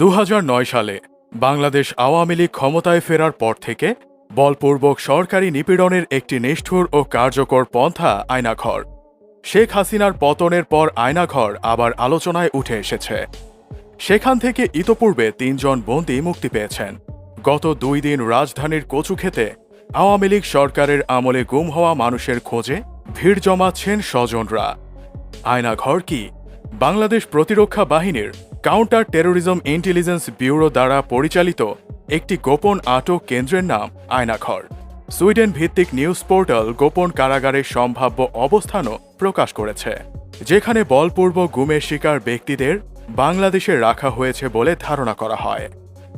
দু হাজার নয় সালে বাংলাদেশ আওয়ামী লীগ ক্ষমতায় ফেরার পর থেকে বলপূর্বক সরকারি নিপীড়নের একটি নিষ্ঠুর ও কার্যকর পন্থা আয়নাঘর। শেখ হাসিনার পতনের পর আয়নাঘর আবার আলোচনায় উঠে এসেছে। সেখান থেকে ইতপূর্বে তিনজন বন্দী মুক্তি পেয়েছেন। গত দুই দিন রাজধানীর কচুক্ষেতে আওয়ামী লীগ সরকারের আমলে গুম হওয়া মানুষের খোঁজে ভিড় জমাচ্ছেন স্বজনরা। আয়নাঘর কি বাংলাদেশ প্রতিরক্ষা বাহিনীর কাউন্টার টেরোরিজম ইন্টেলিজেন্স ব্যুরো দ্বারা পরিচালিত একটি গোপন আটক কেন্দ্রের নাম আয়নাঘর। সুইডেন ভিত্তিক নিউজ পোর্টাল গোপন কারাগারের সম্ভাব্য অবস্থানও প্রকাশ করেছে, যেখানে বলপূর্ব গুমের শিকার ব্যক্তিদের বাংলাদেশে রাখা হয়েছে বলে ধারণা করা হয়।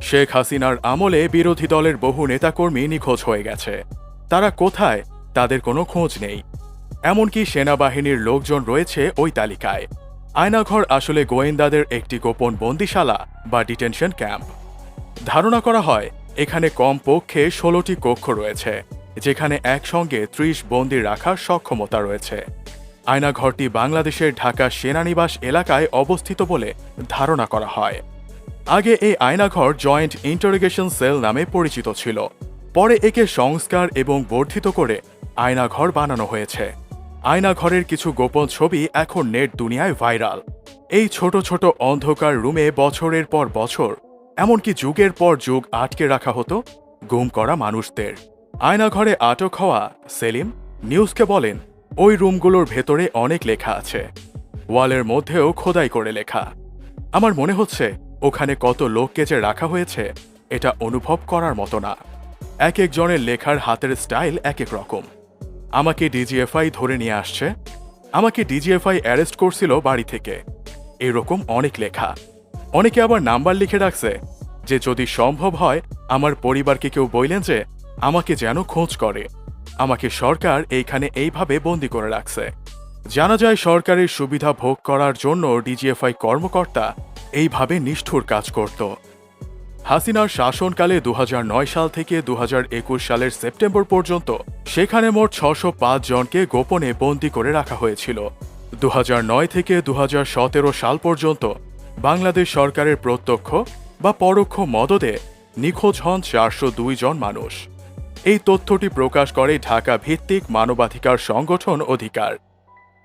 শেখ হাসিনার আমলে বিরোধী দলের বহু নেতাকর্মী নিখোঁজ হয়ে গেছে। তারা কোথায়, তাদের কোনো খোঁজ নেই। এমনকি সেনাবাহিনীর লোকজন রয়েছে ওই তালিকায়। আয়নাঘর আসলে গোয়েন্দাদের একটি গোপন বন্দিশালা বা ডিটেনশন ক্যাম্প। ধারণা করা হয়, এখানে কমপক্ষে ষোলোটি কক্ষ রয়েছে, যেখানে একসঙ্গে ত্রিশ বন্দি রাখার সক্ষমতা রয়েছে। আয়নাঘরটি বাংলাদেশের ঢাকা সেনানিবাস এলাকায় অবস্থিত বলে ধারণা করা হয়। আগে এই আয়নাঘর জয়েন্ট ইন্টারোগেশন সেল নামে পরিচিত ছিল। পরে একে সংস্কার এবং বর্ধিত করে আয়নাঘর বানানো হয়েছে। আয়নাঘরের কিছু গোপন ছবি এখন নেট দুনিয়ায় ভাইরাল। এই ছোট ছোট অন্ধকার রুমে বছরের পর বছর, এমনকি যুগের পর যুগ আটকে রাখা হতো গুম করা মানুষদের। আয়নাঘরে আটক হওয়া সেলিম নিউজকে বলেন, ওই রুমগুলোর ভেতরে অনেক লেখা আছে। ওয়ালের মধ্যেও খোদাই করে লেখা। আমার মনে হচ্ছে ওখানে কত লোককে যে রাখা হয়েছে, এটা অনুভব করার মতো না। এক একজনের লেখার হাতের স্টাইল এক এক রকম। আমাকে ডিজিএফআই ধরে নিয়ে আসছে। আমাকে ডিজিএফআই অ্যারেস্ট করছিল বাড়ি থেকে। এরকম অনেক লেখা। অনেকে আবার নাম্বার লিখে রাখছে যে, যদি সম্ভব হয় আমার পরিবারকে কেউ বললেন যে, আমাকে যেন খোঁজ করে। আমাকে সরকার এইখানে এইভাবে বন্দি করে রাখছে। জানা যায় সরকারের সুবিধা ভোগ করার জন্য ডিজিএফআই কর্মকর্তা এইভাবে নিষ্ঠুর কাজ করত। হাসিনার শাসনকালে দু হাজার নয় সাল থেকে দু হাজার একুশ সালের সেপ্টেম্বর পর্যন্ত সেখানে মোট ছশো জনকে গোপনে বন্দি করে রাখা হয়েছিল। দু হাজার নয় থেকে দু হাজার সতেরো সাল পর্যন্ত বাংলাদেশ সরকারের প্রত্যক্ষ বা পরোক্ষ মদদে নিখোঁজ হন চারশো দুই জন মানুষ। এই তথ্যটি প্রকাশ করে ঢাকা ভিত্তিক মানবাধিকার সংগঠন অধিকার।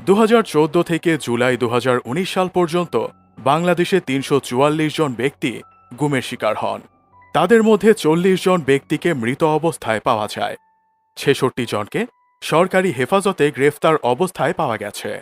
দু হাজার চৌদ্দ থেকে জুলাই দু হাজার উনিশ সাল পর্যন্ত বাংলাদেশে তিনশো চুয়াল্লিশ জন ব্যক্তি গুমের শিকার হন। তাদের মধ্যে চল্লিশ জন ব্যক্তিকে মৃত অবস্থায় পাওয়া যায়। ছেষট্টি জনকে সরকারি হেফাজতে গ্রেফতার অবস্থায় পাওয়া গেছে।